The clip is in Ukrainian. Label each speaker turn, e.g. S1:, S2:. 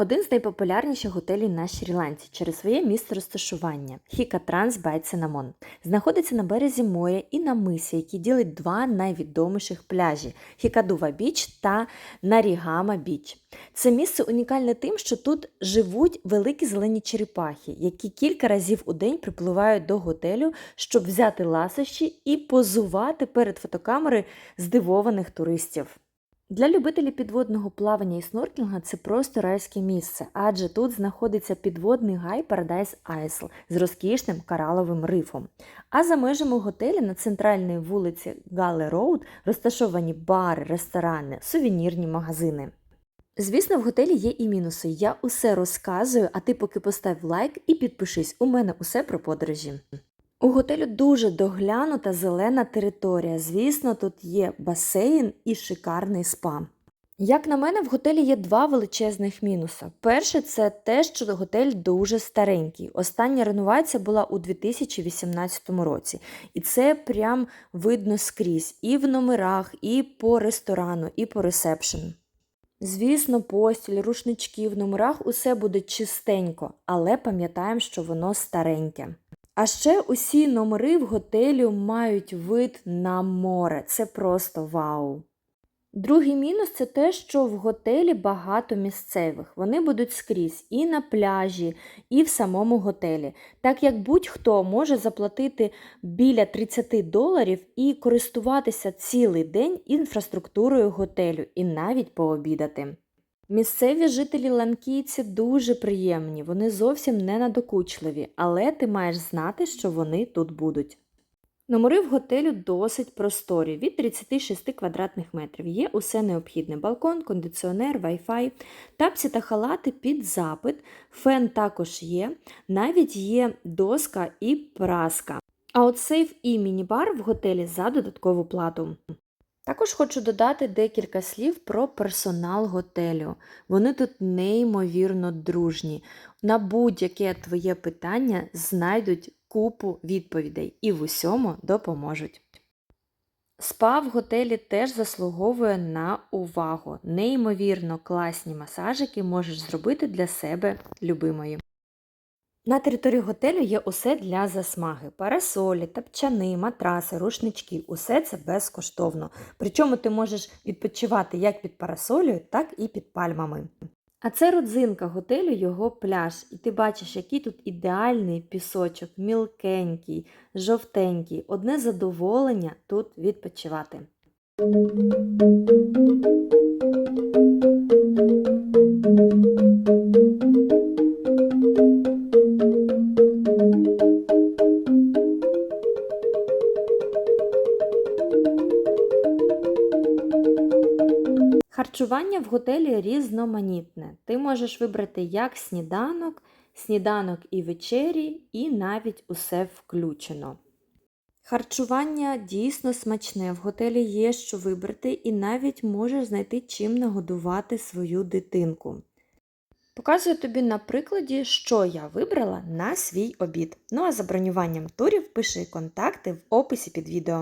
S1: Один з найпопулярніших готелів на Шрі-Ланці через своє місце розташування Хікатранс Бай Цинамон. Знаходиться на березі моря і на мисі, які ділить два найвідоміших пляжі Хікадува Біч та Нарігама Біч. Це місце унікальне тим, що тут живуть великі зелені черепахи, які кілька разів у день припливають до готелю, щоб взяти ласощі і позувати перед фотокамери здивованих туристів. Для любителів підводного плавання і снорклінга це просто райське місце, адже тут знаходиться підводний гай Paradise Isle з розкішним кораловим рифом. А за межами готелю на центральній вулиці Галле Роуд розташовані бари, ресторани, сувенірні магазини. Звісно, в готелі є і мінуси. Я усе розказую, а ти поки постав лайк і підпишись. У мене усе про подорожі. У готелю дуже доглянута зелена територія. Звісно, тут є басейн і шикарний спа. Як на мене, в готелі є два величезних мінуси. Перше, це те, що готель дуже старенький. Остання реновація була у 2018 році. І це прям видно скрізь і в номерах, і по ресторану, і по ресепшн. Звісно, постіль, рушнички в номерах усе буде чистенько, але пам'ятаємо, що воно стареньке. А ще усі номери в готелі мають вид на море. Це просто вау. Другий мінус це те, що в готелі багато місцевих. Вони будуть скрізь і на пляжі, і в самому готелі. Так як будь-хто може заплатити біля 30 доларів і користуватися цілий день інфраструктурою готелю і навіть пообідати. Місцеві жителі ланкійці дуже приємні, вони зовсім не надокучливі, але ти маєш знати, що вони тут будуть. Номери в готелю досить просторі, від 36 квадратних метрів. Є усе необхідне: балкон, кондиціонер, Wi-Fi, тапці та халати під запит, фен також є, навіть є доска і праска. А от сейф і міні-бар в готелі за додаткову плату. Також хочу додати декілька слів про персонал готелю. Вони тут неймовірно дружні. На будь-яке твоє питання знайдуть купу відповідей і в усьому допоможуть. Спа в готелі теж заслуговує на увагу. Неймовірно класні масажики можеш зробити для себе любимої. На території готелю є усе для засмаги: парасолі, тапчани, матраси, рушнички. Усе це безкоштовно. Причому ти можеш відпочивати як під парасолею, так і під пальмами. А це родзинка готелю, його пляж. І ти бачиш, який тут ідеальний пісочок, мілкенький, жовтенький. Одне задоволення тут відпочивати. Харчування в готелі різноманітне. Ти можеш вибрати як сніданок, сніданок і вечері, і навіть усе включено. Харчування дійсно смачне. В готелі є що вибрати, і навіть можеш знайти чим нагодувати свою дитинку. Показую тобі на прикладі, що я вибрала на свій обід. Ну а за бронюванням турів пиши контакти в описі під відео.